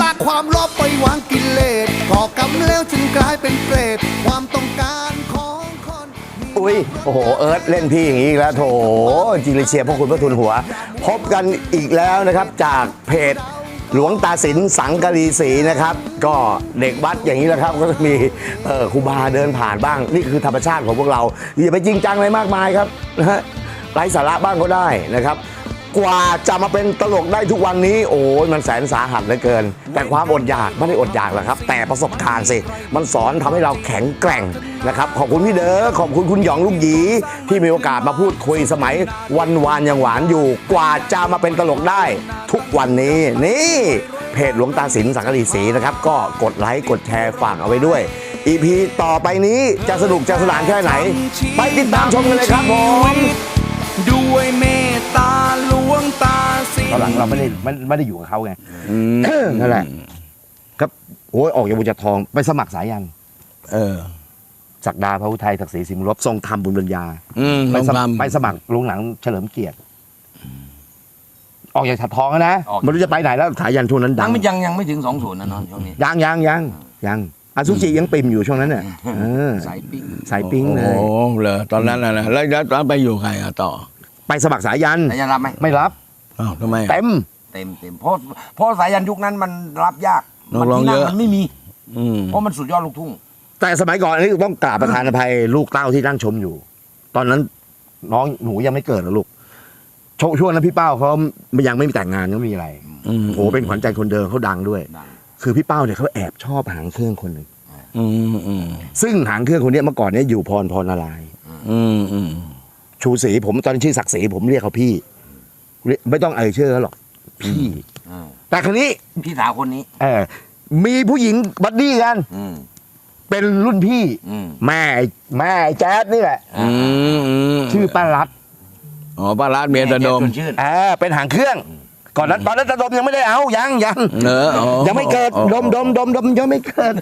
ลากความโลภไปวางกิเลสก่อกรรมแล้วจึงกลายเป็นเปรตความต้องการของคนมีอุ้ย โอ้โห เอิร์ธเล่นพี่อย่างนี้อีกแล้วโถจริงเลยเชียร์พวกคุณพระทุนหัว พบกันอีกแล้วนะครับจากเพจหลวงตาสินสังกะรีศรีนะครับ ก็เด็กวัดอย่างนี้แหละครับ ก็จะมีเอ่อครูบาเดินผ่านบ้าง นี่คือธรรมชาติของพวกเราอย่าไปจริงจังอะไรมากมายครับนะฮะไร้สาระบ้างก็ได้นะครับ กว่าจะมาเป็นตลกได้ทุกวันนี้ โอ้ยมันแสนสาหัสเหลือเกิน แต่ความอดอยากไม่ได้อดอยากหรอกครับ แต่ประสบการณ์สิ มันสอนทำให้เราแข็งแกร่งนะครับ ขอบคุณพี่เด้อขอบคุณคุณหยองลูกหยีที่มีโอกาสมาพูดคุยสมัยวันวานยังหวานอยู่ กว่าจะมาเป็นตลกได้ ทุกวันนี้นี่เพจหลวงตาสินสังกะรีศรีนะครับ ก็กดไลค์กดแชร์ฝากเอาไว้ด้วย EP ต่อไปนี้จะสนุกจะสนานแค่ไหน ไปติดตามชมกันเลยครับผม ด้วยเมตตาหลวงตาสินตอนหลังเราไม่ได้ไม่ไม่ได้อยู่กับเขาไง นั่นแหละ ครับโอ้ยออกจากบุญจัดทองไปสมัครสายันเออ ศักดาพระอุทัยศักดิ์ศรีสิมรบทรงธรรมบุญปัญญาอืมไปต้องสมทำไปสมัครโรงหนังเฉลิมเกียรติ ออกจากฉัดทองแล้วนะออก ไม่รู้จะไปไหนแล้วสายันช่วงนั้นดัยังงไม่ยังยังไม่ถึงสองศูนย์นะนอนช่วงนี้ ยังยังยังยัง อาซุจิยังปิ่มอยู่ช่วงนั้นเนี่ยเออสายปิ้งสายปิ้งเลโอ้ย โหเหรอตอนนั้นน่ะนะแล้วแล้วตอนไปอยู่ใครอะต่อไปสมัครสายัน สายันรับไหมไม่รับ อ้าวทำไมอะเต็ม เต็มเต็มเพราะเพราะสายันยุคนั้นมันรับยากนัมักร้องที่นั่เยอะ มันไม่มี อืม เพราะมันสุดยอดลูกทุ่ง แต่สมัยก่อนอันนี้ต้องกราบประธานอภัยลูกเต้าที่นั่งชมอยู่ ตอนนั้นน้องหนูยังไม่เกิดหรอกลูกช่วงช่วงนั้นพี่เป้าเขายังไม่มีแต่งงานยังไม่มีอะไรอืม โอ้เป็นขวัญใจคนเดิมเขาดังด้วย ดัง คือพี่เป้าเนี่ยเขาแอบชอบหางเครื่องคนหนึ่งอืมอืมซึ่งหางเครื่องคนเนี้ยเมื่อก่อนเนี่ยอยู่พรพรนารายณ์อืมอืมชูศรีผมตอนนนชื่อศักดิ์ศรีผมเรียกเขาพี่เรียกไม่ต้องเอ่ยชื่อเขาหรอกพี่อ่าแต่ครั้นี้พี่สาวคนนี้ เออมีผู้หญิงบัดดี้กัน อืมเป็นรุ่นพี่ อืมแม่แม่ไอ้แจ๊ดนี่แหละ อืมอืมชื่อป้ารัดอ๋อป้ารัดเมียตะดมชวนชื่น เออเป็นหางเครื่อง ก่อนนั้นตอนนั้นตะดมยังไม่ได้เอายังยังเอออ๋อ ยังไม่เกิดอ๋อดมดมดมดมยังไม่เกิด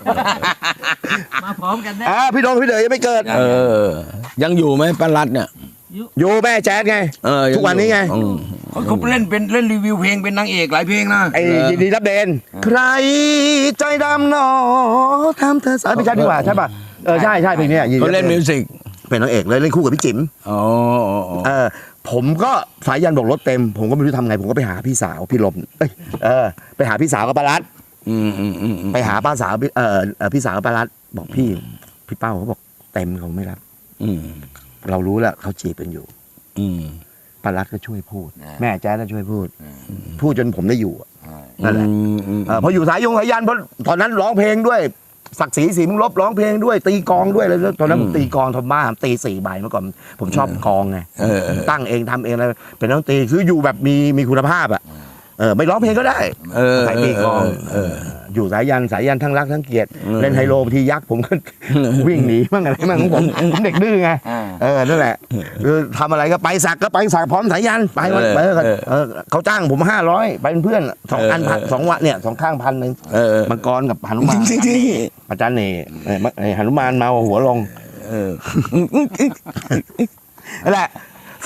มาพร้อมกันแน่อ่าพี่ดมพี่เด๋อยังไม่เกิด เออ ยังอยู่ไหมป้ารัดเนี่ย อยู่แม่แจ๊ดไง เออยังทุกวันนี้ไงอืมเขาเขาเล่นเป็นเล่นรีวิวเพลงเป็นนางเอกหลายเพลงนะไอ้ยินดีรับเดน ใครใจดำหนอทำเธอสายไม่ใช่ดีกว่าใช่ป่ะเออใช่ใช่เพลงเนี้ยยิดีเขารับดเล่นมิวสิกเป็นนางเอกเลยเล่นคู่กับพี่จิ๋มอ๋ออ๋ออ๋อเออ ผมก็สายยันบอกรถเต็ม ผมก็ไม่รู้ทำไง ผมก็ไปหาพี่สาวพี่ลมเอ้ยเออ ไปหาพี่สาวกับปารัตอืมอืมอืมอืมไปหาป้าสาวพี่เออเอ่อพี่สาวกับปารัตบอกพี่พี่เป้าเขาบอกเต็มเขาไม่รับ อืมเรารู้แล้วเขาจีบกันอยู่อืมปารัตก็ช่วยพูดอ่าแม่แจ๊ดก็ช่วยพูด พูดจนผมได้อยู่อะใช่นั่นแหละ อืมอืม เออพออยู่สายยงสายยันเพราะตอนนั้นร้องเพลงด้วย ศักดิ์ศรีสีมึงลบร้องเพลงด้วย ตีกลองด้วยแล้วตอนนั้นผมตีกลองทอมบ้าผมตีสี่ใบเมื่อก่อนผมชอบกลองไงเออเออตั้งเองทำเองอะไรเป็นนักดนตรีคืออยู่แบบมีมีคุณภาพอะเออไม่ร้องเพลงก็ได้เออใส่ปีกลองเออ อยู่สายยันสายยันทั้งรักทั้งเกลียดเออเล่นไฮโลบางทียักษ์ผมก็วิ่งหนีมั่งอะไรมั่งของผมผมเด็กดื้อไงอ่าเออนั่นแหละคือทำอะไรก็ไปสักก็ไปสักพร้อมสายยันไปวันเออไปเออเออเออเขาจ้างผมห้าร้อยไปเป็นเพื่อนสองอันพันสองวันเนี่ยสองข้างพันหนึ่งเออมังกรกับหนุมานจริงจริงอาจารย์เน่เอ่อเอ่อหนุมานเมาหัวลงเออนั่นแหละ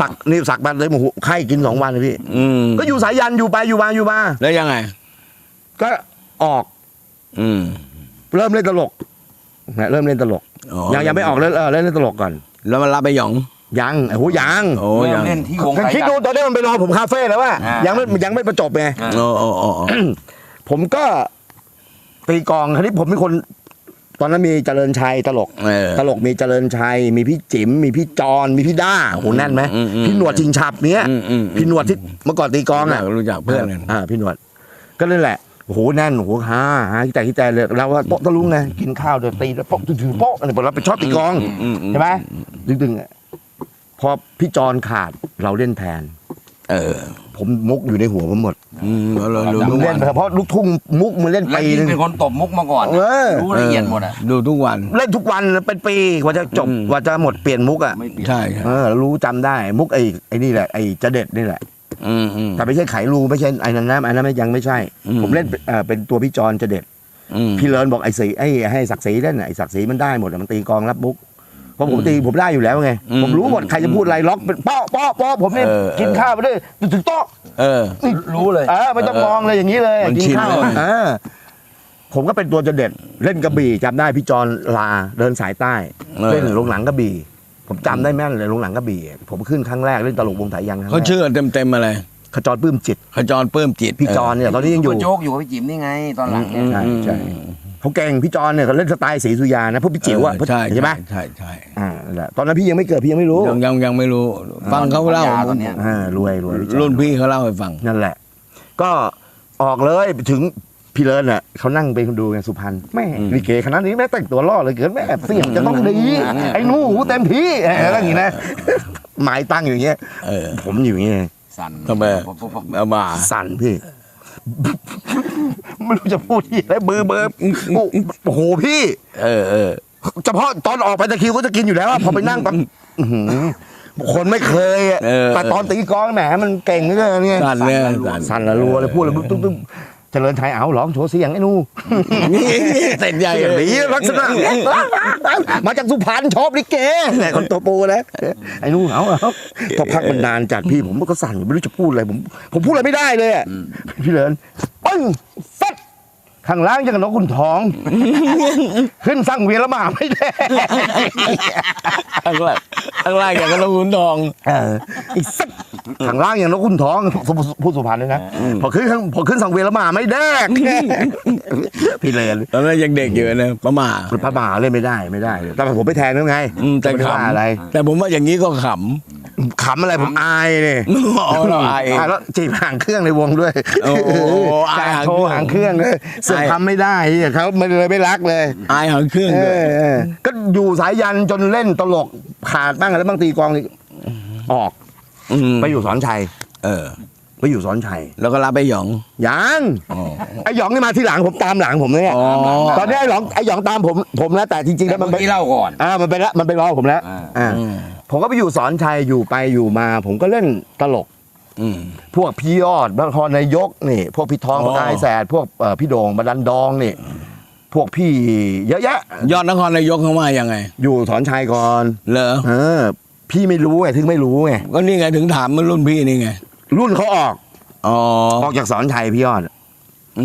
สักนี่สักมาเลยโอ้โหไข้กินสองวันเลยพี่ อืมก็อยู่สายยันอยู่ไปอยู่มาอยู่มา แล้วยังไง ก็ออกอืมเริ่มเล่นตลกนะเริ่มเล่นตลกอ๋อยังยังไม่ออกเล่นเออเล่นเล่นตลกก่อน แล้วมันรับไปหยองยังโอ้โหยังโอ้เริ่ยัมงเล่นที่วงคือสายคิดยัดูนตอนนี้มันไปรอผมคาเฟ่แล้วว่าอ่ายั ยังไม่ยังไม่ประจบไง โอ้โอ้โอ้โอ้ ผมก็ตีกลองคราวนี้ผมเป็นคน ตอนนั้นมีเจริญชัยตลก เออ ตลกมีเจริญชัย มีพี่จิ๋มมีพี่จอนมีพี่ด้าโอ้โหแน่นไหมอืมอืมพี่หนวดชิงฉับเนี้ยอืมอืมอืมพี่หนวดที่เมื่อก่อนตีกลองอะรู้จักเพื่อนกัน อ่าพี่หนวด ก็นั่นแหละโอ้โหแน่นโอ้โหฮ่าฮ่าที่แต่ที่แต่เลยเราว่าโป๊ะตะลุงไงกินข้าวเดี๋ยวตีแล้วโป๊ะถือโป๊ะอะไรบอกเราไปชอบตีกลองอืมอืมอืมใช่ไหมดึงๆอะพอพี่จอนขาดเราเล่นแทน เออ ผมมุกอยู่ในหัวผมหมดอืมเราเราดูมึทุงกเล่วันนไปเพราะลูกทุ่งมุกมึงเล่นและปียิ่นึงงเป็นคนตบมุกมาก่อน เออ รู้ละเอียดหมดอะ ดูทุกวัน เล่นทุกวันเป็นปีกว่าจะจบอืม กว่าจะหมดเปลี่ยนมุกอะไม่เปลี่ยน ใช่ครับเออรู้จำได้มุกไอ้ไอ้นี่แหละไอ้จะเด็ดนี่แหละ อืมอืม แต่ไม่ใช่ไขรูไม่ใช่ไอ้นั้นนะไอ้นั้นยังไม่ใช่ อืม ผมเล่นเอ่อเป็นตัวพี่จอนจะเด็ด อืมพี่เลินบอกไอ้สีไอ้ให้ศักดิ์ศรีเล่นน่ะไอ้ศักดิ์ศรีมันได้หมดอะมันตีกลองรับมุก เพราะผมตีผมได้อยู่แล้วไงอืมผมรู้หมดใครจะพูดอะไรล็อกเป็นป้อป้อป้อผมเนี่ยเออกินข้าวไปด้วยถึงโต๊ะเออรู้เลยเออไม่ต้องมองเลยอย่างนี้เลยมันกินชินข้าวเลยเออผมก็เป็นตัวจะเด็ดเล่นกระบี่จำได้พี่จอนลาเดินสายใต้เออเล่นลงหลังกระบี่ผมจำได้แม่นเลยลงหลังกระบี่ผมขึ้นครั้งแรกเล่นตลกวงสายยังครั้งแรเขากชื่อเต็มเต็มๆอะไรขจรปลื้มจิตขจรเพิ่มจิตพี่จอนเนี่ยตอนนี้ยังอยู่ก็โจ๊กอยู่กับพี่จิ๋มนี่ไง ตอนหลังเนี่ยใช่ใช่ เขาเก่งพี่จอนเนี่ยเขาเล่นสไตล์สีสุยานะพวกพี่จิ๋วอะเใช่ใช่ไหมใช่ใช่อ่านั่นแหละตอนนั้นพี่ยังไม่เกิดพี่ยังไม่รู้ยังยังยังไม่รู้ ฟังเขาเล่าตอนเนี้ยอ่ารวยรวยพี่จอรุ่นพี่เขาเล่าให้ฟัง นั่นแหละ ก็ออกเลยถึงพี่เลิศน่ะเขานั่งไปดูไงสุพรรณแม่อืมลิเกคณะนี้แม่แต่งตัวล่อเลยเกินแม่เสียงจะต้องดีไอ้หนูเต็มที่อะไรอย่างงี้นะหมายตั้งอยู่อย่างเงี้ยเออผมอยู่อย่างเงี้ยสั่นทำไมปุ๊บปุ๊บปุ๊บเอามาสั่นพี่ ไม่รู้จะพูดที่อะไรเบอร์เบอร์โอ้โหพี่ เออเออเฉพาะตอนออกไปตะคริวก็จะกินอยู่แล้วอะพอไปนั่งปั๊บอื้อหือคนไม่เคยอะเออ แต่ตอนตีกลองแหมมันเก่งเหลยเนี่ย สั่นเนี่ยสั่น สั่นละรัวเลยพูดเลยตุ้มตุ้มเจริญไทยเอาร้องโชว์เสียงไอ้หนูเสร็จใหญ่เสียงเลยดีลักษณะมาจากสุพรรณชอบลิเกเนี่ยคนตัวโปนะไอ้หนูเอาเอาพอพักมันนานจัดพี่ผมก็สั่นไม่รู้จะพูดอะไรผมผมพูดอะไรไม่ได้เลยอะพี่เลินปึ้งฟัด ข้างล่างยังกับนกขุนทอง ขึ้นสั่งเวียนละหมาไม่ได้ ข้างล่างข้างล่างอย่างกับนกขุนทอง เอออีกสักข้างล่างอย่างนกขุนทองพูดสุพรรณเลยนะพอขึ้นข้างพอขึ้นสังเวียนละหมาไม่ได้ พี่เลนตอนนั้นยังเด็กอยู่นะประมาพระมหาเล่นไม่ได้ไม่ได้เลยแต่ผมไปแทนแล้วไงอืมแต่ไม่ได้ว่าขำอะไรแต่ผมว่าอย่างนี้ก็ขขำอะไรผมอายเนี่ยำอ๋อเราอายเอง แล้วจีบหางเครื่องในวงด้วยโอ้โหอายการหางโชว์เครื่องหางเครื่องเลยเสือกอายทำไม่ได้เขาไม่เลยไม่รักเลยอายหางเครื่องเอด้วยอเออก็อยู่สายยันจนเล่นตลกขาดบ้างแล้วบางตีกลองนี่ออกมไปอยู่สอนชัย เออไปอยู่สอนชัย แล้วก็รับไปหยองยังอ๋อไอ้หยองนี่มาที่หลังผมตามหลังผมเนี่ยอ๋อตอนนี้ไอ้หยองไอ้หยองตามผมผมแล้วแต่จริงๆแต่แล้วมันเมื่อไปกี้เล่าก่อนอ่ามันไปแล้วมันไปรอผมแล้วอ่าอ่าอืมผมก็ไปอยู่สอนชัยอยู่ไปอยู่มา ผมก็เล่นตลกอืม พวกพี่ยอดนครนายกนี่ พวกพี่ทองอ๋อประกายแสดพวกเอ่อพี่โด่งบดันดองนี่ พวกพี่เยอะแยะ ยอดนครนายกเขามายังไง อยู่สอนชัยก่อนเหรอเออ พี่ไม่รู้ไงถึงไม่รู้ไงก็นี่ไงถึงถามมันรุ่นพี่นี่ไงรุ่นเขาออกอ๋อออกจากสอนชัยพี่ยอด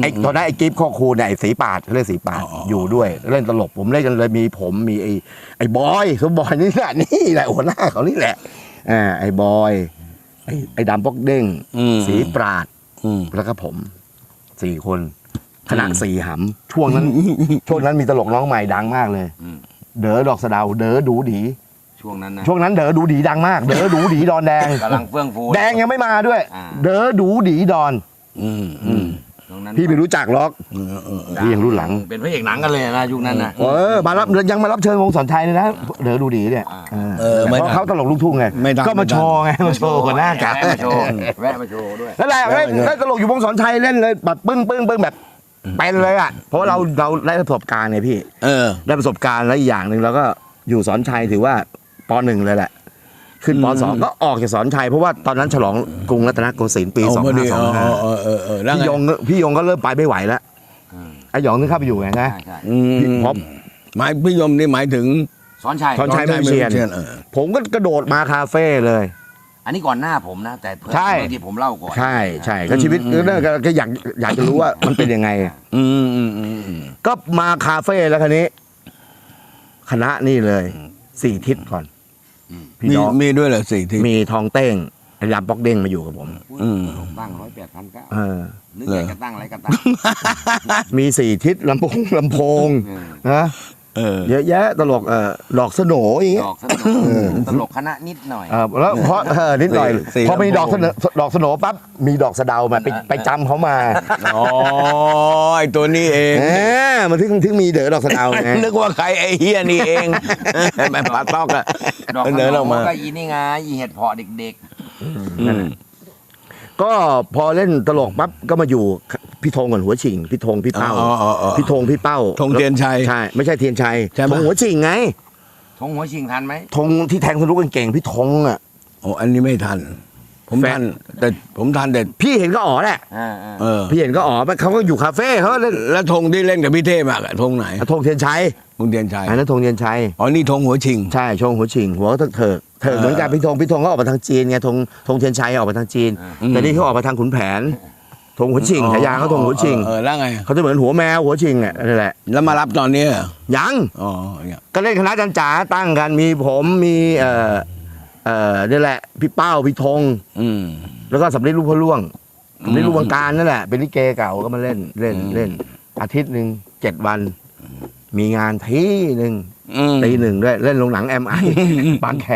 ไอ้ตอนนั้นไอ้กิฟต์ข้อครูเนี่ยไอ้สีปาดเขาเรียกสีปาดอ๋ออ๋ออยู่ด้วย เล่นตลกผมเล่นกันเลยมีผมมีไอ้ไอ้บอยคือบอยนี่แหละนี่แหละหัวหน้าเขานี่แหละอ่าไอ้บอย ไอ้ไอ้ดำปอกเด้งอืม สีปราด อืม แล้วก็ผมสี่คนขนาดอืมสี่หำช่วงนั้น ช่วงนั้นมีตลกน้องใหม่ดังมากเลย อืม เด๋อดอกสะเดาเด๋อดูดี ช่วงนั้นนะช่วงนั้นเด๋อดูดีดังมาก เด๋อดูดีดอนแดง กำลังเฟื่องฟู แดงยังไม่มาด้วย อ่า เด๋อดูดีดอน อืมอืมช่วงนั้น พี่ไม่รู้จักหรอกเออเออพี่ยังรุ่นหลัง เป็นพระเอกหนังกันเลยนะยุคนั้นนะเออมารับยังมารับเชิญวงสอนชัยเลยนะเด๋อดูดีเนี่ยอ่าเออเออไม่เพราะทันเขาตลกลูกทุ่งไงไม่ทันก็มาโชว์ไงมาโชว์หัวหน้ากัแวะมาโชว์แวะมาโชว์ด้วยนั่นแหละเล่นเล่นตลกอยู่วงสอนชัยเล่นเลยแบบปึ้งปึ้งปึ้งแบบเป็นเลยอะเพราะว่าเราเราได้ประสบการณ์ไงพี่ เออ ได้ประสบการณ์แล้วอีกอย่างหนึ่งเราก็อยู่สอนชัยถือว่าปหนึ่งเลยแหละ ขึ้นปสองก็ออกจากสอนชัยเพราะว่าตอนนั้นฉลองกรุงรัตนโกสินทร์ปีเอาสองพอดีห้าสองห้าเออเออเออแล้วพี่ไงยงพี่ยงก็เริ่มไปไม่ไหวแล้วอืมไอ้หยองนึงเข้าไปอยู่ไงนะใช่ใช่อืมพี่พบหมายพี่ยมนี่หมายถึงสอนชัยสอนชัยไม่เชียนเออผมก็กระโดดมาคาเฟ่เลยอันนี้ก่อนหน้าผมนะ แต่เพื่อนใช่ที่ผมเล่าก่อน ใช่ใช่ก็ชีวิตก็ก็ก็อยากอยากจะรู้ว่ามันเป็นยังไงอืมอืมอืมอืมก็มาคาเฟ่แล้วคันนี้ คณะนี่เลย สี่ทิศก่อน พี่มีน้องมีด้วยเหรอสี่ที่มีทองเต้งไอ้ดำปอกเด้งมาอยู่กับผมอืม ตั้งร้อยแปดพันเก้าเออนึกอยากจะตั้งอะไรก็ตั้งมีสี่ทิศลำโพงลำโพงเออนะ เออ เยอะแยะตลกเออดอกสโหนอย่างเงี้ดยอกสนุกตลกคณะนิดหน่อยเออแล้วเพราะเออนิดหน่อย สี่พอมีลำโพงดอกสโหนดอกสโหนปั๊บมีดอกสะเดามาไปไปจำเขามาอ๋อไอตัวนี้เองเออมันถึงถึงมีเด๋อดอกสะเดาไงนึกว่าใครไอเฮียนี่เองแม่ปลาตอกอะดอกเดินออกมาก็อีนี่ไงอีเห็ดเพาะเด็กอืมก็พอเล่นตลกปั๊บก็มาอยู่ พี่ธงก่อนหัวฉิงพี่ธงพี่เป้าอ๋ออ๋ออ๋อ พี่ธงพี่เป้าธงเทียนชัย ใช่ไม่ใช่เทียนชัยใช่ไหม ธงหัวฉิงไงๆทงหัวชิงทันไหมธงที่แทงทะลุกางเก่งพี่ธงอะ โอ้อันนี้ไม่ทัน ผมแฟน ทัน แต่ผมทันแต่พี่เห็นก็อ๋อแหละ อ่าอ่าเออพี่เห็นก็อ๋อเขาก็อยู่คาเฟ่เขาก็เล่นแล้วธงที่เล่นกับพี่เทพอะธงไหนธงเทียนชัยคุณเดียนชัยอันนั้นธงเทียนชัย อ๋อนี่ธงหัวชิง ใช่ชงหัวฉิงหัวเถิกเถิกเถิกเหมือนกันพี่ธงพี่ธงก็ออกมาทางจีนไงธงธงเทียนชัยออกมาทางจีนอืมแต่นี่เขาออกมาทางขุนแผนธ งหัวฉิงฉายาเขาธงหัวฉิงเออแล้วไงเขาจะเหมือนหัวแมวหัวฉิงอะนั่นแหละแล้วมารับตอนนี้เหรอยังอ๋อเนี่ยก็เล่นคณะจันจ๋าตั้งกันมีผมมีเอ่อเอ่อนี่แหละ พี่เป้าพี่ธงอืมแล้วก็สำลีลูกพ่อล่วงอืมสำลีลูกวังการนั่นแหละ เป็นลิเกเก่าก็มาเล่นเล่นอืมเล่น อาทิตย์หนึ่งเจ็ดวัน มีงานที่หนึ่งอืมตีหนึ่งด้วยเล่นลงหนังแอมไอบางแค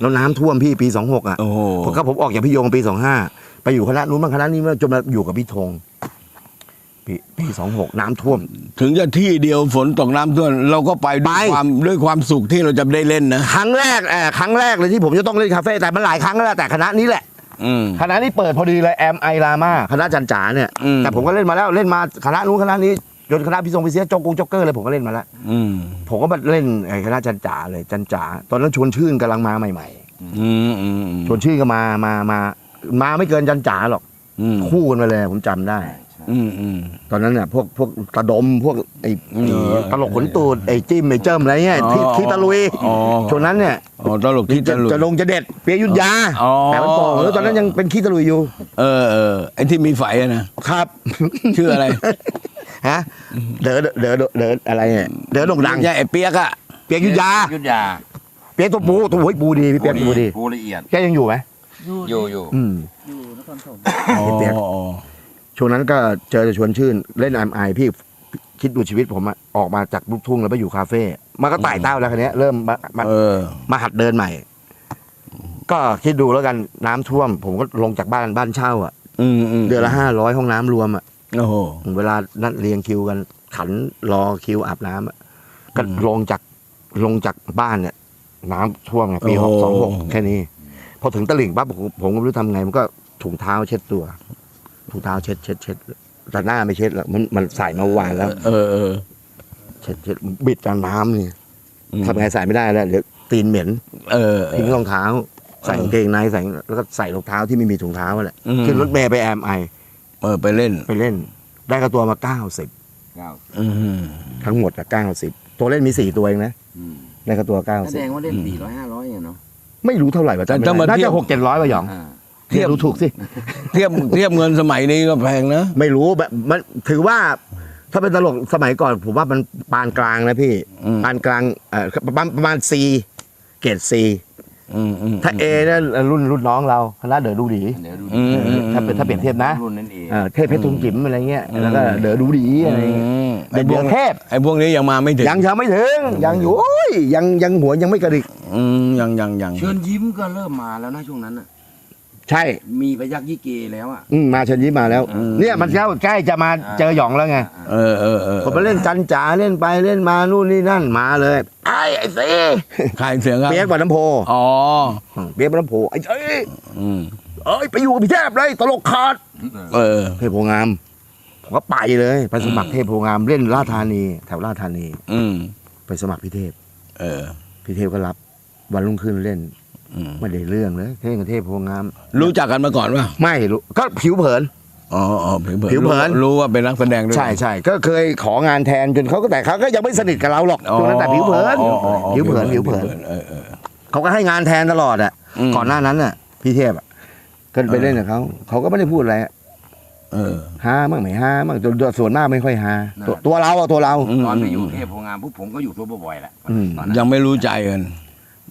แล้วน้ำท่วมพี่ปีสองหกอะโอ้โหผมก็ผมออกจากพี่โยงปีสองห้า ไปอยู่คณะนู้นบ้างคณะนี้มาจนมาอยู่กับพี่ธงปีปีสองหกน้ำท่วม ถึงจะที่เดียวฝนตกน้ำท่วมเราก็ไปด้วยไป ความด้วยความสุขที่เราจะได้เล่นนะครั้งแรกเออครั้งแรกเลยที่ผมจะต้องเล่นคาเฟ่แต่มันหลายครั้งแล้วแหละแต่คณะนี้แหละ อืม คณะนี้เปิดพอดีเลยแอมไอรามาคณะจันจ๋าเนี่ยอืม แต่ผมก็เล่นมาแล้วเล่นมาคณะนู้นคณะนี้จนคณะพี่ทรงพี่เสียโจกงโจ๊กเกอร์เลยผมก็เล่นมาแล้ว อืมผมก็มาเล่นไอ้คณะจันจ๋าเลยจันจ๋าตอนนั้นชวนชื่นกำลังมาใหม่อืมอืมๆชวนชื่นก็มามามา มาไม่เกินจันจ๋าหรอกอืมคู่กันมาเลยผมจำได้ อืมอืม ตอนนั้นเนี่ยพวกพวกตะดมพวกไอ้อืมตลกขนตูดไอ้จิ้มไอ้เจิ้มอะไรเงี้ยที่อ๋อที่ตะลุยอ๋อ ช่วงนั้นเนี่ยอ๋อตลกที่จะตลกจะลงจะเด็ดเปียยุทธยาอ๋อ แต่มันโป่งแล้วตอนนั้นยังเป็นขี้ตะลุยอยู่เออเออไอ้ที่มีไฟอะนะครับ ชื่ออะไรฮะเด๋อเด๋อเด๋อเด๋ออะไรเนี่ยเด๋อโด่งดังใช่ไอ้เปียกอะเปียกยุทธยา ยุทธยาเปียกตัวปูตัวโอ้ยปูดีพี่เปียกปูดีปูละเอียดแกยังอยู่ไหม อยู่อยู่อืมอยู่นครปฐมอ๋อเปียกอ๋อช่วงนั้นก็เจอชวนชื่นเล่นไอไอพี่คิดดูชีวิตผมอะออกมาจากลูกทุ่งแล้วไปอยู่คาเฟ่มันก็ไต่เต้าแล้วคันนี้ยเริ่มมามาเออ มาหัดเดินใหม่ ก็คิดดูแล้วกันน้ำท่วม ผมก็ลงจากบ้านบ้านเช่าอะอืมอืมเดือนละห้าร้อยห้องน้ำรวมอะโอ้โห เวลานัดเรียงคิวกัน ขันรอคิวอาบน้ำอะก็อืมลงจากลงจากบ้านเนี่ย น้ำท่วมไงปีโอ้หกโหสองหกแค่นี้พ อถึงตลิ่งปั๊บผมผมก็ไม่รู้ทำไง มันก็ถุงเท้าเช็ดตัว ถุงเท้าเช็ดเช็ดเช็ดแต่หน้าไม่เช็ดแล้วมันมันใส่มาวานแล้ว เออเออเช็ดเช็ดบิดกับน้ำนี่อืมทำไงใส่ไม่ได้แล้วเดี๋ยวตีนเหม็นเออเอทิ้งอ รองเท้า ใส่กางเกงในใส่แล้วก็ใส่รองเท้าที่ไม่มีถุงเท้าแหละอืม ขึ้นรถเมย์ไปแอมไอเออไปเล่น ไปเล่น ได้กระตัวมาเก้าสิบเก้าอืมทั้งหมดอะเก้าสิบตัวเล่นมีสี่ตัวเองนะอืมได้กระตัวเก้าแสสิบดงว่าเล่นสี่ร้อยห้าร้อยเนาะ ไม่รู้เท่าไหร่ว่าจำไม่ได้น่าจะหกเจ็ดร้อยป่ะหยองอ่าเทียบรู้ถูกสิ เทียบเทียบเงินสมัยนี้ก็แพงนะ ไม่รู้แบบมันถือว่า ถ้าเป็นตลกสมัยก่อน ผมว่ามันปานกลางนะพี่อืมปานกลางเอ่อประมาณประมาณซีเกรดซีอืมอืม ถ้าเอเนี่ยรุ่นรุ่นน้องเราคณะเด๋อดูดีเดี๋ยวดูอืมอืมถ้าเป็นถ้าเปรียบเทียบนะรุ่นนั้นเองเออเทพเพชรทุงจิ๋มอะไรเงี้ยแล้วก็เด๋อดูดีอะไรเงี้ยอืมเด็กเดือเทพไอ้พวกนี้ยังมาไม่ถึงยังยังไม่ถึงยังอยู่โอ้ยยังยังหัวยังไม่กระดิกอืมยังยังยังเชิญยิ้มก็เริ่มมาแล้วนะช่วงนั้นน่ะ ใช่ มีพยักยี่เกแล้วอะ อืมมาเชิญยิ้มมาแล้วเนี่ยมันแล้วใกล้จะมาเจอหยองแล้วไงเออเออเออผมไปเล่นจันจ๋าเล่นไปเล่นมานู่นนี่นั่นมาเลยไอ้ไอ้ซีขายเสียงครับเปียกบันน้ำโพอ๋อเปียกบันน้ำโพไอ้เอ้ยอืมเอ้ยไปอยู่กับพี่เทพเลยตลกขาดเออ เทพโพงามผมก็ไปเลยไปสมัครเทพโพงามเล่นราชธานี แถวราชธานี อืมไปสมัครพี่เทพ เออ พี่เทพก็รับ วันรุ่งขึ้นเล่นอืม ไม่ได้เรื่องเลยเล่นกับเทพโพงาม รู้จักกันมาก่อนป่ะไม่รู้ก็ผิวเผิน อ๋ออ๋อผิวเผินผิวเผินรู้รู้ว่าเป็นนักแสดงด้วย ใช่ใช่ก็เคยของานแทนจนเขาก็แต่เขาก็ยังไม่สนิทกับเราหรอกช่วงนั้นแต่ผิวเผินอ๋ออ๋ออ๋อผิวเผินผิวเผินเออเออเขาก็ให้งานแทนตลอดอะอืมก่อนหน้านั้นน่ะ พี่เทพอะก็ไปเล่นกับเขาเขาก็ไม่ได้พูดอะไรอะเออฮามั่งไม่ฮามั่งตัวตัวส่วนมากไม่ค่อยฮาน่ะตัวตัวเราอะตัวเราอืมตอนไปอยู่เทพโพงามปุ๊บผมก็อยู่ทั่วบ่อยๆแหละอืมตอนนั้นยังไม่รู้ใจกัน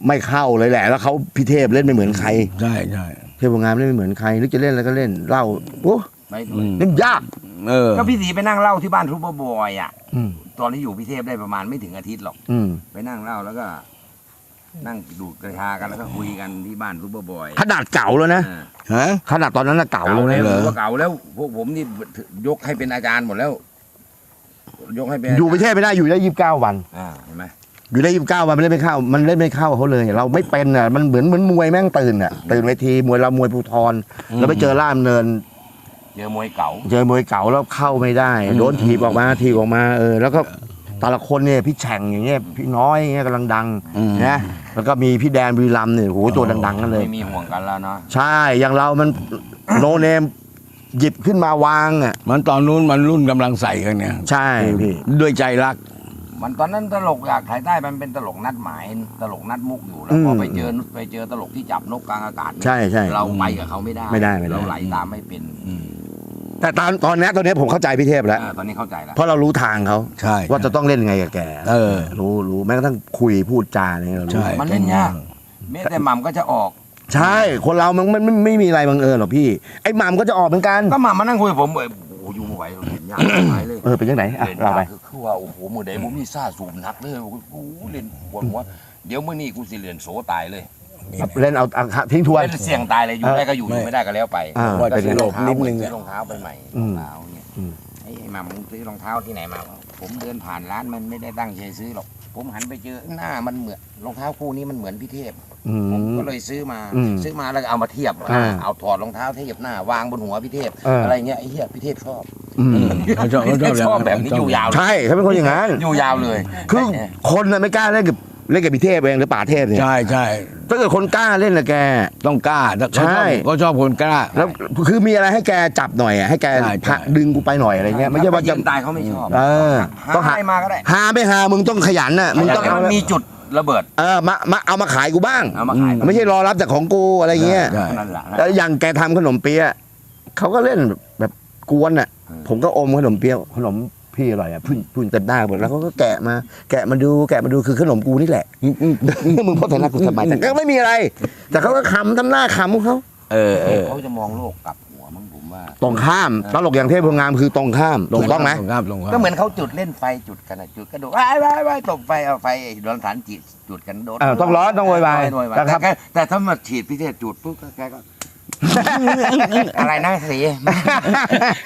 ไม่เข้าเลยแหละ แล้วเขาพี่เทพเล่นไม่เหมือนใคร ใช่ใช่เทพโพงามเล่นไม่เหมือนใครนึกจะเล่นแล้วก็เล่นเล่าโอ้ไม่อืมเล่นยาก เออ ก็พี่สีไปนั่งเล่าที่บ้านทูบอบอยอะ อืมตอนที่อยู่พี่เทพได้ประมาณไม่ถึงอาทิตย์หรอก อืมไปนั่งเล่าแล้วก็ นั่งดูดกระชากันแล้วก็คุยกันที่บ้านทูบอบอยขนาดเก่าแล้วนะอ่าฮะ ขนาดตอนนั้นน่ะเก่าเก่าแล้วแล้นะวเหรอว่าเก่าแล้ว พวกผมนี่ยกให้เป็นอาจารย์หมดแล้ว ยกให้เป็นอยู่ประเทศไม่ได้อยู่ได้ยี่สิบเก้าวัน อ่าเห็นไหม อยู่ได้ยี่สิบเก้าวันมันเล่นไม่เข้า มันเล่นไม่เข้าเขาเลย เราไม่เป็นอะมันเหมือนเหมือนมวยแม่งตื่นอะตื่นเวทีมวยเรามวยภูทรแล้วไปเจอล่ามเนิน เจอมวยเก่า เจอมวยเก่าแล้วเข้าไม่ได้โดนถีบออกมาถีบออกมาเออแล้วก็แต่ละคนเนี่ยพี่แฉ่งอย่างเงี้ยพี่น้อยอย่างเงี้ยกำลังดังอืมนะแล้วก็มีพี่แดนบุรีรัมย์เนี่ยโหตัวดังๆกันเลย ไม่มีห่วงกันแล้วเนาะใช่อย่างเรามันโนเนมหยิบขึ้นมาวางอะมันตอนนู้นมันรุ่นกำลังใส่กันเนี่ยใช่พี่ด้วยใจรัก มันตอนนั้นตลกอยากถ่ายใต้มันเป็นตลกนัดหมายตลกนัดมุกอยู่แล้วพออืมไปเจอไปเจอตลกที่จับนกกลางอากาศเนี่ยใช่ใช่เราไปกับเขาไม่ได้ไม่ได้ไม่ได้ เราไหลตามไม่เป็นแต่ตอนตอนเนี้ยตอนเนี้ยผมเข้าใจพี่เทพแล้วอ่าตอนนี้เข้าใจแล้วเพราะเรารู้ทางเขาใช่ว่าจะต้องเล่นยังไงกับแกเออ รู้รู้แม้กระทั่งคุยพูดจาเนี่ยเรารู้ใช่ มันเล่นยากแม้แต่หม่ำก็จะออก ใช่ คนเรามันมันไม่ไม่มีอะไรบังเอิญหรอกพี่ ไอ้หม่ำก็จะออกเหมือนกัน ก็หม่ำมานั่งคุยกับผมเอ้ยโอ้โห อยู่ไม่ไหวเราเล่นยากหายเลยเออเป็นยังไงอะเล่นเรายากไปคือคือว่าโอ้โหมือใดผมมีซ่าสูบหนักเลยโอ้โหเล่นปวดหัวเดี๋ยวมื้อนี้กูสิเรียนโสตายเลยเล่นเอาเอาทิ้งทวนเล่นเสี่ยงตายเลยอยู่ได้ก็อยู่อยู่ไม่ได้ก็แล้วไปอ่าว่าจะซื้อหลรองบเท้านิดนึงซื้อะอรองเท้าไปใหม่อืรองมเท้าเนี่ยอืมไอ้ไอ้หมามึงซื้อรองเท้าที่ไหนมา ผมเดินผ่านร้านมันไม่ได้ตั้งใจซื้อหรอก ผมหันไปเจอหน้ามันเหมือนรองเท้าคู่นี้มันเหมือนพี่เทพ อืผมมก็เลยซื้อมา อืมซื้อมาแล้วก็เอามาเทียบ อ่าเอาถอดรองเท้าเทียบหน้าวางบนหัวพี่เทพเอออ อะไรเงี้ยไอ้เหี้ยพี่เทพชอบอืมเขาชอบเขาชอบชอบแบบนี้อยู่ยาวเลยใช่เขาเป็นคนอย่างนั้น อยู่ยาวเลยคือคนน่ะไม่กล้าเล่นกับเล่นกับพี่เทพเองหรือป่าเทพเนี่ยใช่ใช่ถ้าเกิดคนกล้าเล่นนะแก ต้องกล้าเขาชใช่อบเขาชอบคนกล้า แล้วคือมีอะไรให้แกจับหน่อยอะให้แกใช่ใช่ผลักดึงกูไปหน่อยอะไรเงี้ยไม่ใช่ว่าจะยืนตายเขาไม่ชอบเออหาต้องหาอะไรมาก็ได้หาไม่หามึงต้องขยันน่ะมึงต้องแต่เอามันมีจุด ระเบิด เออมามาเอามาขายกูบ้าง เอามาขาย ไม่ใช่รอรับจากของกูอะไรเงี้ยใช่ นั่นแหละนะ แล้วอย่างแกทำขนมเปี๊ยะเขาก็เล่นแบบกวนอะ อืม ผมก็อมขนมเปี๊ยะขนมพี่อร่อยอะพุ่นพุ่นเต็มหน้าหมดแล้วเขาก็แกะมา แกะมาดูแกะมาดูคือขนมกูนี่แหละ มึงโฆษณากูทำไมแต่ก็ไม่มีอะไร แต่เขาก็ขำทำหน้าขำของเขา เออเออเขาจะมองโลกกลับหั วมั้งผมว่า ตรงข้ามตลกอย่างเทพโพงามคือตรงข้ามถูกต้องไหม ลงครับลงครับก็เหมือนเขาจุดเล่นไฟจุดกันอะจุดกระโดดไอ้ไว้ไว้ตบไฟเอาไฟโดนฐานจิตจุดกันโดดเออต้องร้อนต้องโวยวายโวยวายนะครับแต่แกแต่ถ้ามาฉีดพิเศษจุดปุ๊บก็แกก็ อะไรนะสี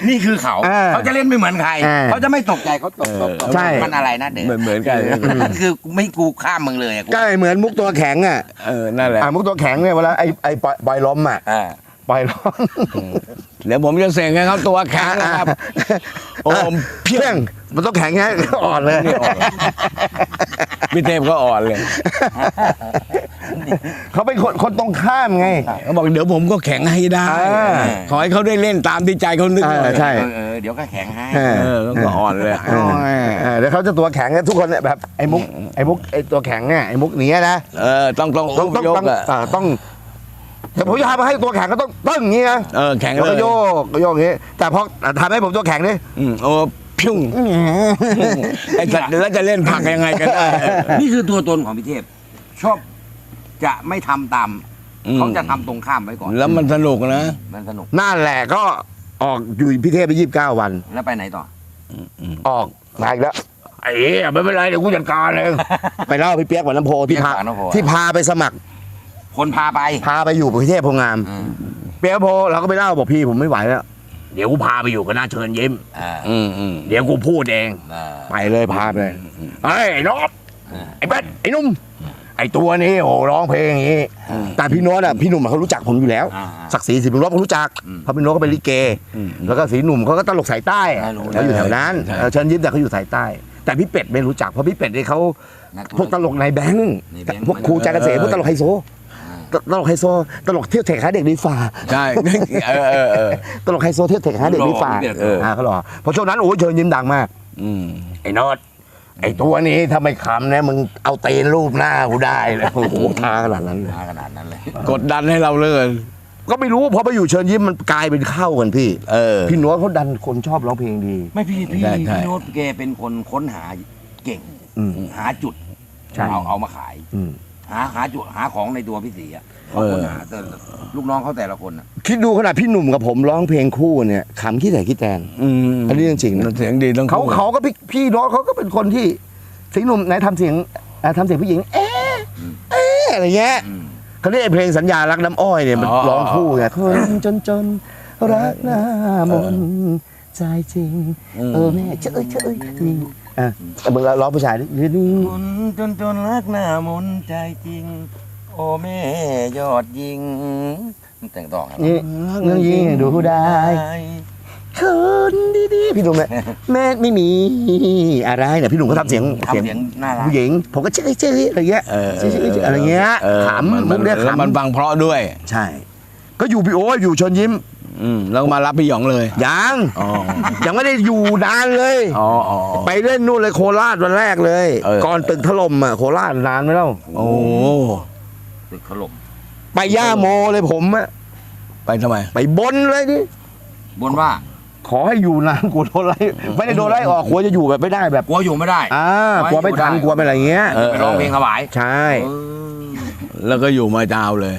นี่คือเขาเออเขาจะเล่นไม่เหมือนใครเออเขาจะไม่ตกใจเขาตกตกตกใช่ มันอะไรนะเด็กเหมือนเหมือนกัน คือกูไม่กูข้ามมึงเลยอะกูก็เหมือนมุกตัวแข็งอะเออ นั่นแหละ อ่ามุกตัวแข็งเนี่ยเวลาไอ้ไอ้ปล่อยปล่อยล้มอะ อ่า ปล่อยล้มเดี๋ยวผมจะเสกให้เขาตัวแข็งนะครับ โอ้เพียงมันต้องแข็งไงอ่อนเลย นี่อ่อนพี่เทพก็อ่อนเลย เขาเป็นคนคนตรงข้ามไง เขาบอกเดี๋ยวผมก็แข็งให้ได้ อ่า ขอให้เขาได้เล่นตามที่ใจเขานึกเออหน่อยใช่เออเออเดี๋ยวก็แข็งให้ เออเออแล้วก็อ่อนเลยเออเออเดี๋ยวเขาจะตัวแข็งนะทุกคนเนี่ยแบบไอ้มุกไอ้มุกไอ้ตัวแข็งเนี่ยไอ้มุกเนี้ยนะเออต้องต้องต้องต้องยกต้องอะเอ่อต้อง แต่ผมจะทำให้ตัวแข็งก็ต้องต้องอย่างนี้นะเออแข็งแล้วเลก็ยโยกโยกอย่างนี้ แต่พอทำให้ผมตัวแข็งนี่ อืมโอ้พิ้งไอ้สัตว์แล้วจะเล่นผักยังไงกันได้ นี่คือตัวตนของพี่เทพ ชอบจะไม่ทำตามอืม เขาจะทำตรงข้ามไว้ก่อนแล้วมันสนุกนะมันสนุกนั่นแหละก็ออกอยู่พิเทพไปยี่สิบเก้าวัน แล้วไปไหนต่อ ออกมาอีกแล้วไอ้เหี้ยไม่เป็นไรเดี๋ยวกูจัดการเองไปเล่าพี่เปียกวันน้ำโพที่พาเปี๊ยกหวานน้ำโพที่พาไปสมัคร คนพาไป พาไปอยู่พิเทพโพงามอืมเปียกโพเราก็ไปเล่าบอกพี่ผมไม่ไหวแล้ว เดี๋ยวกูพาไปอยู่กับน้าเชิญยิ้ม อ่าอืมอืมเดี๋ยวกูพูดเอง อ่าไปเลยพาไปเลยเฮ้ยไอ้นบอ่าไอ้เป็ดไอ้หนุ่ม ไอ้ตัวนี้โอ้ร้องเพลงอย่างนี้ แต่พี่โน้ตอะพี่หนุ่มอะเขารู้จักผมอยู่แล้ว อ่าศักดิ์ศรีสิบลบเขารู้จักอืมเพราะพี่โน้ตก็เป็นลิเก แล้วก็สีหนุ่มเขาก็ตลกสายใต้อ่ารู้เขาอยู่แถวนั้นใช่ เออเชิญยิ้มแต่เขาอยู่สายใต้ แต่พี่เป็ดไม่รู้จักเพราะพี่เป็ดเนี่ยเขานักธุรพวกตลกในแบงค์ในแบงค์ พวกครูจากเกษตรพวกตลกไฮโซอ่า ตตลกไฮโซตลกเที่ยวเทคหาเด็กดีฝ่าใช่เออเออเออ ตลกไฮโซเที่ยวเทคหาเด็กดีฝ่าหล่อพี่เป็ดเอออ่าเขาหล่อเพราะช่วงนั้นโอ้ยเชิญยิ้มดังมาก อืม ไอ้โนอตไอ้ตัวนี้ถ้าไม่ขำนะมึงเอาเตนรูปหน้ากูได้เลยโอ้โหท้าขนาดนั้นเลย มาขนาดนั้นเลย กดดันให้เราเลย ก็ไม่รู้พอไปอยู่เชิญยิ้มมันกลายเป็นเข้ากันพี่เออ พี่โน้ตเขาดันคนชอบร้องเพลงดี ไม่พี่พี่ใช่ใช่ พี่โน้ตแกเป็นคนค้นหาเก่ง อืมหาจุดใช่ เอาเอามาขาย อืม หาหาจุดหาของในตัวพี่ศรีอะเขาเออค้นหาแต่ลูกน้องเขาแต่ละคนอะคิดดูขนาดพี่หนุ่มกับผมร้องเพลงคู่เนี่ยขำขี้แต่ขี้แตนอืมอันนี้เรื่องจริงนะเสียงดีต้องเขาเขาก็พี่พี่โน้ตเขาก็เป็นคนที่เสียงหนุ่มไหนทำเสียงอ่าทำเสียงผู้หญิง เอ๊ะเอ๊ะอะไรเงี้ยอืมเขาเรียกไอ้เพลงสัญญารักน้ำอ้อยเนี่ยมันร้องคู่ไงคนจนจนรักหน้ามนใจจริง เออแม่เชยเชยนี่ อะแต่มึงร้องผู้ชายดินี่คนจนจนรักหน้ามนใจจริง โอ้แม่ยอดยิงแต่งต่อครับนี่เรื่องยิงดูได้คนดีๆพี่หนุ่มเนี่ยแม่ไม่มีอะไรเนี่ยพี่หนุ่มก็ทำเสียงทำเสียงน่ารักผู้หญิง ผมก็เชยเชยอะไรเงี้ยเออเชยเชยอะไรเงี้ยเออขำมุกเนี่ยแล้วมันขำฟังเพราะด้วย ใช่ ก็อยู่พี่โอ้ยอยู่เชิญยิ้ม อืมแล้วก็มารับพี่หยองเลยยังอ๋อยังไม่ได้อยู่นานเลย อ๋ออ๋อ ไปเล่นนู่นเลยโคราชวันแรกเลย เออ ก่อนตึกถล่มอะโคราชนานไหมเล่าโอ้ตึกถล่มไปย่าโมเลยผมอะไปทำไม ไปบนเลยดิบนว่าขอให้อยู่นานกลัวโดนไล่ไม่ได้โดนไล่ออกกลัวจะอยู่แบบไม่ได้แบบกลัวอยู่ไม่ได้ อ่ากลัวไม่ทันกลัวไม่อะไรเงี้ยเออ ไปร้องเพลงถวายใช่ เออแล้วก็อยู่มาดาวเลย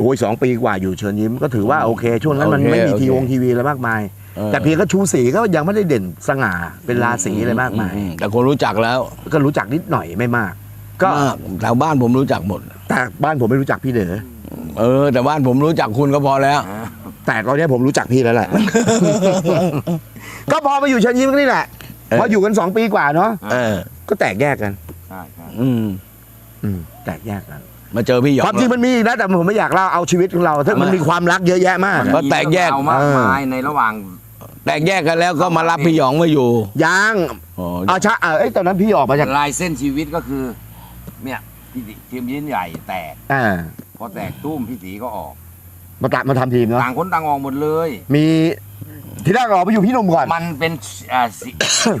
โอ้ยสองปีกว่าอยู่เชิญยิ้มก็ถือว่าโอเค ช่วงนั้นมันโอเคไม่มีโอเคทีวงทีวีอะไรมากมายเออแต่เพียงก็ชูสีก็ยังไม่ได้เด่นสง่าเป็นราศีอะไรมากมาย อืแต่คนรู้จักแล้วก็รู้จักนิดหน่อยไม่มาก ก็มากแถวบ้านผมรู้จักหมด แต่บ้านผมไม่รู้จักพี่เด๋อเออ แต่บ้านผมรู้จักคุณก็พอแล้ว แต่ตอนนี้ผมรู้จักพี่แล้วแหละ ก็พอมาอยู่เชิญยิ้มก็นี่แหละเออ พออยู่กันสองปีกว่าเนาะเออ ก็แตกแยกกัน ใช่ใช่อืม อืมแตกแยกกัน มาเจอพี่หยองความจริงมันมีอีกนะแต่ผมไม่อยากเล่าเอาชีวิตของเราถ้ามันมีความรักเยอะแยะมาก ก็แตกแยกมีเรื่องราวมากมายในระหว่างแตกแยกกันแล้วก็มารับพี่หยองมาอยู่ ยังอ๋อ เอาชะเออเอ้ยตอนนั้นพี่ออกมาจากลายเส้นชีวิตก็คือ เนี่ยพี่ติทีมยินใหญ่แตก อ่าพอแตกตุ้มพี่สีก็ออกมาตัดมาทำทีมเนาะต่างคนต่างออกหมดเลย มีที่แรกออกไปอยู่พี่หนุ่มก่อน มันเป็นอ่าสี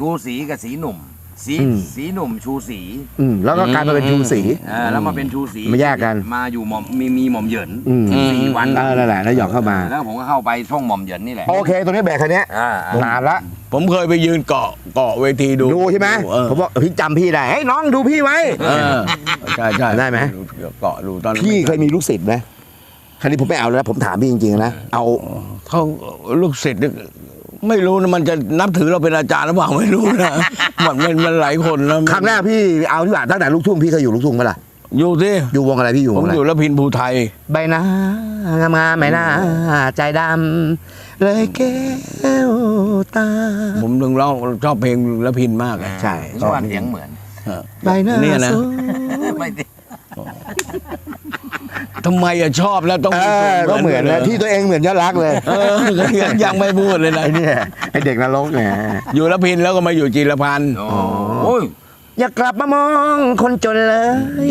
ชูสีกับสีหนุ่ม สีอืม สีหนุ่มชูสีอืมแล้วก็กลายมาเป็นชูสี อ่าแล้วมาเป็นชูสีมาแยกกัน มาอยู่หม่อมมีมีหม่อมเหยินอืมสี่วันเออนั่นแหละแล้วหยอกเข้ามา แล้วผมก็เข้าไปช่องหม่อมเหยินนี่แหละโอเคตัวนี้แบกคันเนี้ยอ่าอ่านานละ ผมเคยไปยืนเกาะเกาะเวทีดูดูใช่ไหมเออผมบอกพี่จำพี่ได้เฮ้ยน้องดูพี่ไว้ เออใช่ใช่ได้ไหม เกาะดูตอนนั้นพี่เคยมีลูกศิษย์ไหมคราวนี้ผมไม่เอาแล้วผมถามพี่จริงๆนะเอาเขาลูกศิษย์เนี่ย ไม่รู้นะมันจะนับถือเราเป็นอาจารย์หรือเปล่าไม่รู้นะมันมันมันหลายคนนะครั้งแรกพี่เอาที่ว่าตั้งแต่ลูกทุ่งพี่เคยอยู่ลูกทุ่งปะล่ะอยู่ที่อยู่วงอะไรพี่อยู่วผงมอะไรอยู่แล้วพินภูไทย ใบหน้างามงามๆใบหน้าใจดำเลยแก้วตา ผมถึงร้องชอบเพลงแล้วพินมากอะ ใช่ ชอบเสียงเหมือน ใบหน้าเนี่ยนะ สวยไม่ได้ ทำไมอะชอบแล้วต้องเออก็เหมือนนะที่ตัวเองเหมือนยอดรักเลยเออยังยังไม่พูดเลยนะไอ้เนี่ยไอเด็กนรกเนี่ยอยู่แล้วพินแล้วก็มาอยู่จีรพันธ์โอ้ยอย่ากลับมามองคนจนเล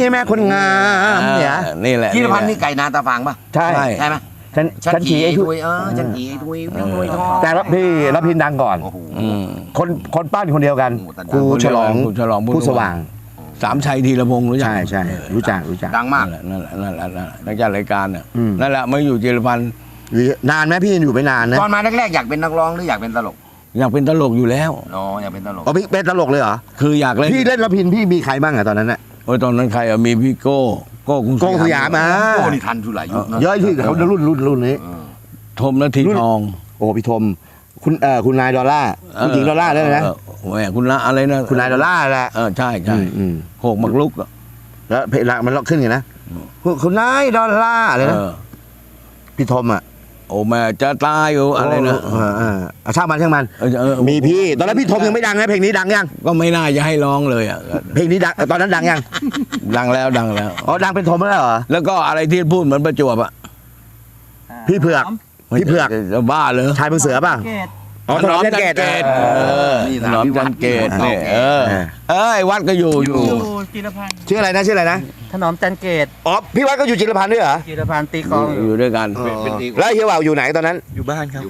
ยแม่คนงามเนี่ยอ่านี่แหละจีรพันธ์นี่ไก่นาตาฟางป่ะใช่ใช่ใช่ไหมฉันฉันขี่ไอ้ทุทุยเออฉันขี่ไอ้ทุยเพียงทุยทองแต่รับพี่รับพินดังก่อนโอ้โหอืมคนคนป้านคนเดียวกันโอ้แต่ดังครูฉลองครูฉลองผู้สว่าง สามชัยธีรพงศ์รู้จักใช่ใช่รู้จักรู้จักดังมาก นั่นแหละนั่นแหละนั่นแหละนักจัดรายการน่ะอืม นั่นแหละมาอยู่จีรพันธ์นานไหมพี่อยู่ไม่นานนะตอนมาแรกๆอยากเป็นนักร้องหรืออยากเป็นตลกอยากเป็นตลกอยู่แล้ว อ๋ออยากเป็นตลก อ๋อพี่เป็นตลกเลยเหรอคืออยากเล่นพี่เล่นรับพินพี่มีใครบ้างอะตอนนั้นอะโอ้ยตอนนั้นใครอะมีพี่โก้โก้กรุงโก้สยามอะโอ้นี่ทันทุหลายยุคนะเยอะที่เขารุ่นรุ่นรุ่นนี้ เออ ทมและทีทอง โอ้พี่ทม คุณเอ่อคุณนายดอลล่าร์คุณหญิงดอลล่าร์ได้ไหมนะเออแหมคุณละอะไรนะคุณนายดอลล่าร์แหละ เออใช่ใช่อืมอืม โขกมักลุกอะแล้วเพลงมันขึ้นไงนะคุณคุณนายดอลล่าร์อะไรนะเออพี่ทมอะโอ้แม่จะตายอยู่อะไรนะเออเออเอาช่างมันช่างมัน เออเออมีพี่ตอนนั้นพี่ทมยังไม่ดังนะเพลงนี้ดังยังก็ไม่น่าจะให้ร้องเลยอะเพลงนี้ดังตอนนั้นดังยังดังแล้วดังแล้ว อ๋อดังเป็นทมแล้วเหรอแล้วก็อะไรที่พูดเหมือนประจวบอะพี่เผือก พี่เผือก จะบ้าเลยชายเมืองเสือป่ะ เกตอ๋อถนอมจันเกตเออถนอมจันเกตนี่เออเออเอ้ยวัดก็อยู่อยู่อยู่จิรพันธ์ชื่ออะไรนะชื่ออะไรนะถนอมจันเกตอ๋อพี่วัดก็อยู่จิรพันธ์ด้วยเหรอจิรพันธ์ตีกลองอยู่ด้วยกันแล้วเฮียว่าวอยู่ไหนตอนนั้นอยู่บ้านครับ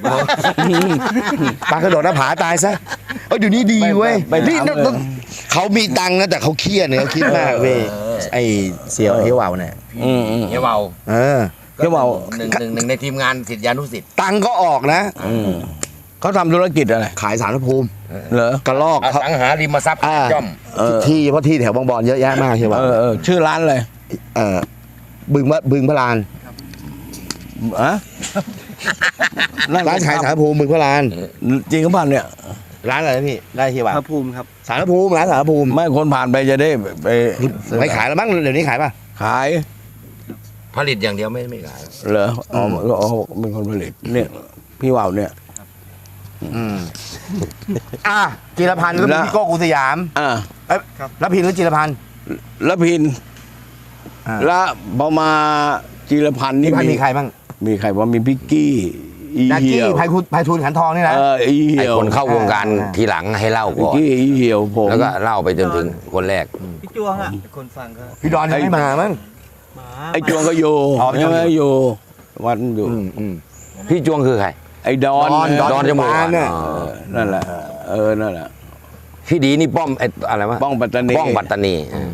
ปากระโดดหน้าผาตายซะเออเดี๋ยวนี้ดีเว้ยนี่เขามีตังค์นะแต่เขาเครียดเนี่ยเขาคิดมากเว้ยไอเสี่ยวเฮียว่าวเนี่ยอืมอืมเฮียเบาเออ เฮียเบาหนึ่งหนึ่งหนึ่งในทีมงานศิษยานุศิษย์ตังค์ก็ออกนะอืมเขาทำธุรกิจอะไร ขายสารพระภูมิเหรอกระลอกอเขาสังหาริมทรัพย์อ่าย่อมเออที่เพราะที่แถวบางบอนเยอะแยะมากเฮียว่าวเออเออชื่อร้านอะไรเออบึงวะบึงพระลานอะร้านขายสารพระภูมิบึงพระลานจริงก็ผ่านเนี่ยร้านอะไรนะพี่ได้เฮียว่าวพระภูมิครับสารพระภูมิร้านสารพระภูมิไม่คนผ่านไปจะได้ไปไม่ขายแล้วมั้งเดี๋ยวนี้ขายป่ะขาย ผลิตอย่างเดียวไม่ไม่ขาย เหรออ๋ออ๋อเป็นคนผลิตเนี่ย พี่ว่าวเนี่ย อืมอะจิรพันธ์ก็เป็นแล้ว พี่โก้กุสยามอ่าเอ้ยแล้วพินก็จิรพันธ์แล้วพินอ่าแล้วพอมาจีรพันธ์นี่พี่พันธ์มีมีใครบ้างมีใครว่ามีพิกกี้ อีนาเหีกี้่ยวไพทูลไพทูลขันทองนี่นะ เอออีเหี่ไอ้ยวคนเข้าวงการอ่า ทีหลังให้เล่าพิกก่อน กี้อีเหี่ยวผมแล้วก็เล่าไปจนถึงคนแรก พี่จวงอะเป็นคนฟังก็พี่ดอนยังไม่มามั้งหมา ไอ้จวงก็อยู่อ๋อพี่จวงใช่ไหมอยู่วัดอยู่ อืมอืมพี่จวงคือใคร ไอ้ดอนดอนนะดอนจมูกเออนั่นแหละ เออ นั่นแหละ พี่ดีนี่ป้อมไอ้อะไรวะป้องปัตตานี ป้องปัตตานีอ่า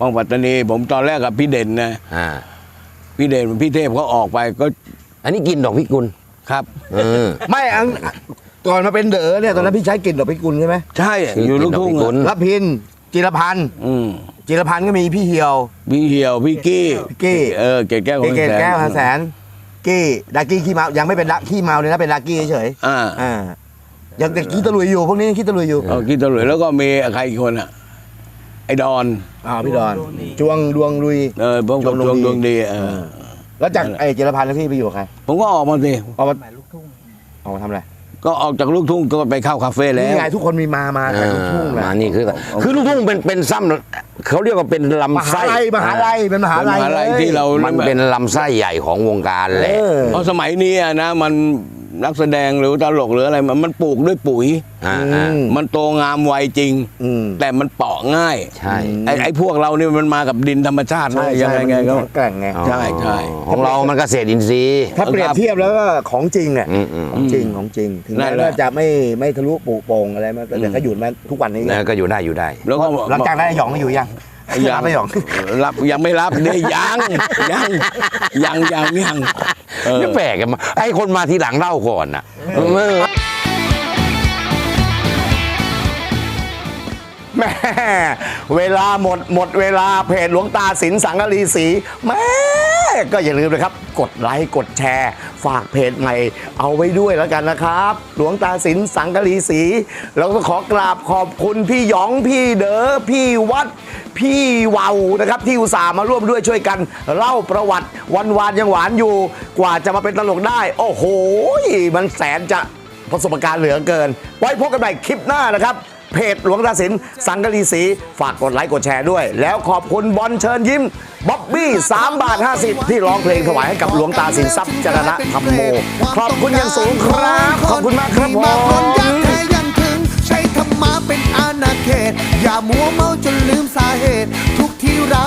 ป้องปัตตานี ผมตอนแรกกับพี่เด่นนะ อ่า พี่เด่นพี่เทพเขาออกไปก็อันนี้กินดอกพิกุลครับ เออ ไม่อังก่อนมาเป็นเด๋อเนี่ยตอนนั้นพี่ใช้กลิ่นดอกพิกุลใช่ไหมใช่ อยู่ลูกทุ่งพี่กุลอะ รับพิน จิรพันธ์อืมจิรพันธ์ก็มีพี่เหี่ยว พี่เหี่ยวพี่กี้พี่กี้ เออเกศแก้วขเกองเกตแสนแก้วหาแสนกี้ดากี้ขี้เมายังไม่เป็นดักขี้เมาเลยนะเป็นดากี้เฉยอ่าๆอ่ายังแต่ขี้ตะลุยอยู่พวกนี้ยังขี้ตะลุยอยู่เออกินตำรวจแล้วก็มีใครอีกคนอะ ไอ้ดอน อ่าพี่ดอนจวงดวงลุย เออพวกกับดดววงงดดววงงดีดีเออแล้วจากไอ้จิรพันธ์แล้วพี่ไปอยู่กับใครผมก็ออกมาสิออกมาหมายลูกทุ่งออกมาทำอะไร ก็ออกจากลูกทุ่งก็ไปเข้าคาเฟ่แล้วนี่ไงทุกคนมีมามาจากลูกทุ่งแหละมานี่คือ คือลูกทุ่งเป็นเป็นซ้ำเขาเรียกว่าเป็นมลำหาไส้ลัยมหาลัยเป็นมหาเป็นลัมยหาลัยลที่เรา มันเป็นลำไส้ใหญ่ของวงการแหละเออเพราะสมัยนี้อะนะมัน นักแสดงหรือตลกหรืออะไรมันมันปลูกด้วยปุ๋ย อ่าอือ่ามมันโตงามไวจริง อืม แต่มันเปาะง่ายใช่ ไอ้ไอ้พวกเรานี่มันมากับดินธรรมชาติใช่นะยังใช่ไงมันไงก็แข็งแกร่งไงใช่ใช่ ของเรามันเกษตรอินทรีย์ ถ้าเปรียบเทียบแล้วก็ของจริงอะอืมอืม ของจริงของจริง ถึงนั่แม้นแหละว่าจะไม่ไม่ทะลุปุโป่งอะไรมาแต่ก็อยู่มาทุกวันนี้ไงนะก็อยู่ได้อยู่ได้ แล้วก็หลังจากนั้นไอ้หยองมาอยู่ยังยัง รับไอ้หยองรับยังไม่รับเนี่ยยังยังยังยังยังเออไม่แปลกกันมาไอ้คนมาทีหลังเล่าก่อนน่ะเออแม่เวลาหมดหมดเวลาเพจหลวงตาสินสังกะรีสีแม่ก็อย่าลืมนะครับ กดไลค์กดแชร์ ฝากเพจใหม่เอาไว้ด้วยแล้วกันนะครับ หลวงตาสินสังกะรีสีแล้วก็ขอกราบขอบคุณพี่หยองพี่เด๋อพี่วัด พี่เวาวนะครับที่อุตส่าห์มาร่วมด้วยช่วยกัน เล่าประวัติวันวานยังหวานอยู่ กว่าจะมาเป็นตลกได้ โอ้โห มันแสนจะประสบการณ์เหลือเกิน ไว้พบกันใหม่คลิปหน้านะครับ เพจหลวงตาสินสังกะรีสีฝากกดไลค์กดแชร์ด้วย แล้วขอบคุณบอลเชิญยิ้มบ๊อบบี้3บาท 50 ที่ร้องเพลงถวายให้กับหลวงตาสินทรัพย์จรณะธรรมโม ขอบคุณอย่างสูงครับ ขอบคุณมากครับผมใช้ธรรมะเป็นอาณาเขต อย่ามัวเมาจนลืมสาเหตุ ทุกที่เรา